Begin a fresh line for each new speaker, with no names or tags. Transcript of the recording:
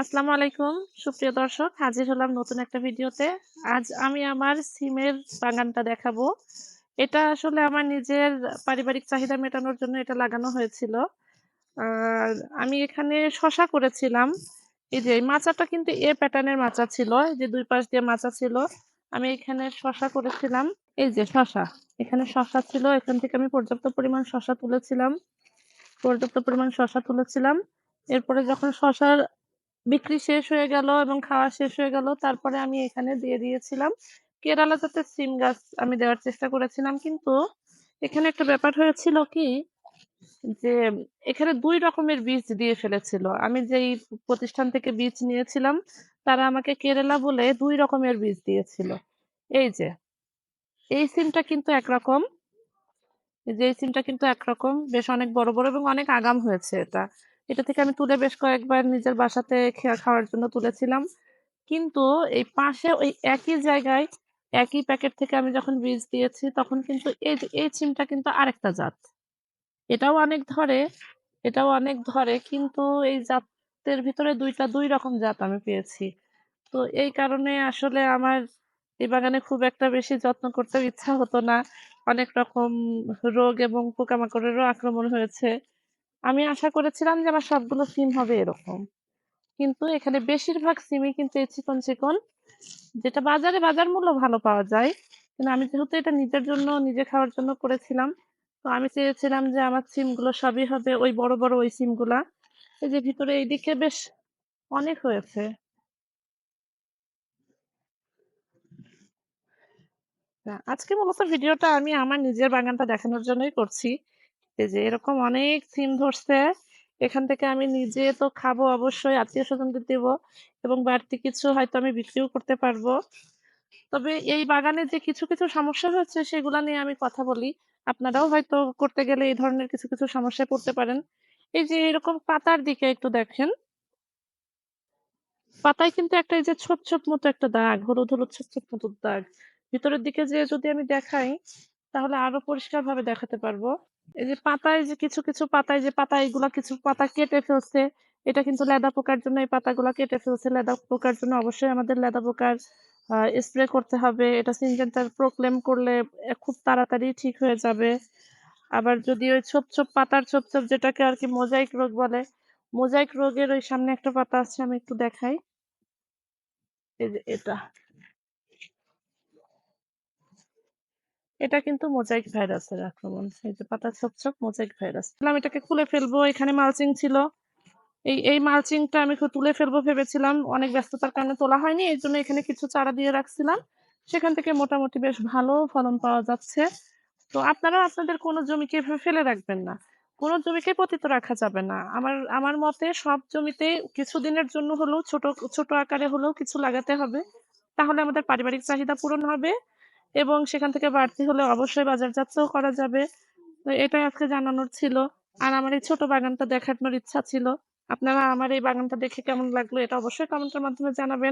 আসসালামু আলাইকুম, সুপ্রিয় দর্শক, হাজির হলাম নতুন একটা ভিডিওতে। আজ আমি আমার সিমের বাগানটা দেখাবো। এটা আসলে আমার নিজের পারিবারিক চাহিদা মেটানোর জন্য এটা লাগানো হয়েছিল। আর আমি এখানে শশা করেছিলাম। এই যে মাচাটা কিন্তু এ প্যাটার্নের মাচা ছিল যে দুই পাশ দিয়ে মাচা ছিল। আমি এখানে শশা করেছিলাম। এই যে শশা, এখানে শশা ছিল। এখান থেকে আমি পর্যাপ্ত পরিমাণ শশা তুলেছিলাম। পর্যাপ্ত পরিমাণ শশা তুলেছিলাম। এরপরে যখন শশার বিক্রি শেষ হয়ে গেল এবং খাওয়া শেষ হয়ে গেল। তারপরে আমি এখানে দিয়ে দিয়েছিলাম কেরালা জাতের সিম গাছ আমি দেওয়ার চেষ্টা করেছিলাম। কিন্তু এখানে একটা ব্যাপার হয়েছিল কি যে, এখানে দুই রকমের বীজ দিয়ে ফেলেছিল। আমি যেই প্রতিষ্ঠান থেকে বীজ নিয়েছিলাম, তারা আমাকে কেরালা বলে দুই রকমের বীজ দিয়েছিল। এই যে, এই সিমটা কিন্তু একরকম যে, এই সিমটা কিন্তু একরকম, বেশ অনেক বড় বড় এবং অনেক আগাম হয়েছে এটা। এটা থেকে আমি তুলে বেশ কয়েকবার নিজের বাসাতে খাওয়ার জন্য তুলেছিলাম। কিন্তু এই পাশে ওই একই জায়গায় একই প্যাকেট থেকে আমি যখন বীজ দিয়েছি, তখন কিন্তু এই এই চিমটা কিন্তু আরেকটা জাত। এটাও অনেক ধরে, এটাও অনেক ধরে, কিন্তু এই জাতের ভিতরে দুইটা, দুই রকম জাত আমি পেয়েছি। তো এই কারণে আসলে আমার এই বাগানে খুব একটা বেশি যত্ন করতে ইচ্ছা হতো না। অনেক রকম রোগ এবং পোকামাকড়েরও আক্রমণ হয়েছে। আমি আশা করেছিলাম যে আমার সবগুলো সিম হবে এরকম। কিন্তু এখানে বেশিরভাগ সিমই কিন্তু এই চিকন চিকন, যেটা বাজারে বাজার মূল্য ভালো পাওয়া যায়। কিন্তু আমি যেহেতু এটা নিজের জন্য, নিজে খাওয়ার জন্য করেছিলাম, তো আমি চেয়েছিলাম যে আমার সিমগুলো সবই হবে ওই বড় বড় ওই সিমগুলা। এই যে ভিতরে এইদিকে বেশ অনেক হয়েছে। আজকে মূলত ভিডিওটা আমি আমার নিজের বাগানটা দেখানোর জন্যই করছি। যে, এরকম অনেক সিম ধরছে। এখান থেকে আমি নিজে তো খাব অবশ্যই আত্মীয় স্বজনদের দেব এবং বাড়তি কিছু হয়তো আমি বিক্রিও করতে পারব। তবে এই বাগানে যে কিছু কিছু সমস্যা হচ্ছে, সেগুলা নিয়ে আমি কথা বলি। আপনারাও হয়তো করতে গেলে এই ধরনের কিছু কিছু সমস্যায় পড়তে পারেন। এই যে, এরকম পাতার দিকে একটু দেখেন। পাতায় কিন্তু একটা এই যে ছোপ ছোপ মতো একটা দাগ, হলুদ হলুদ, ছোপ ছোপ মতো দাগ। ভিতরের দিকে যে যদি আমি দেখাই, তাহলে আরও পরিষ্কার ভাবে দেখাতে পারব। এই যে পাতায় যে কিছু কিছু পাতায় যে পাতা, এগুলা কিছু পাতা কেটে ফেলছে, এটা কিন্তু লেদা পোকার জন্য এই পাতাগুলা কেটে ফেলছে। লেদা পোকার জন্য অবশ্যই আমাদের লেদা পোকার স্প্রে করতে হবে। এটা সিনজেন্টার প্রোক্লেম করলে খুব তাড়াতাড়ি ঠিক হয়ে যাবে। আবার যদি ওই ছোপ ছোপ পাতার, ছোপ ছোপ যেটাকে আর কি মোজাইক রোগ বলে মোজাইক রোগের ওই সামনে একটা পাতা আছে, আমি একটু দেখাই। এই যে এটা। এটা কিন্তু মোজাইক ভাইরাসের আক্রমণ। এই যে পাতা ছোপ ছোপ মোজাইক ভাইরাস। আমি এটাকে খুলে ফেলব, এখানে মালচিং ছিল। এই এই মালচিংটা আমি তুলে ফেলব ভেবেছিলাম। অনেক ব্যস্ততার কারণে তোলা হয়নি, এই জন্য এখানে কিছু চারা দিয়ে রাখছিলাম। সেখান থেকে মোটামুটি বেশ ভালো ফলন পাওয়া যাচ্ছে। তো আপনারা আপনাদের কোনো জমিকে ফেলে রাখবেন না। কোনো জমিকে পতিত রাখা যাবে না। আমার আমার মতে সব জমিতে কিছুদিনের জন্য হলেও ছোট ছোট আকারে হলেও কিছু লাগাতে হবে। তাহলে আমাদের পারিবারিক চাহিদা পূরণ হবে। এবং সেখান থেকে বাড়তি হলে অবশ্যই বাজারজাতও করা যাবে। তো এটাই আজকে জানানোর ছিল। আর আমার এই ছোট বাগানটা দেখানোর ইচ্ছা ছিল। আপনারা আমার এই বাগানটা দেখে কেমন লাগল এটা অবশ্যই কমেন্টের মাধ্যমে জানাবেন।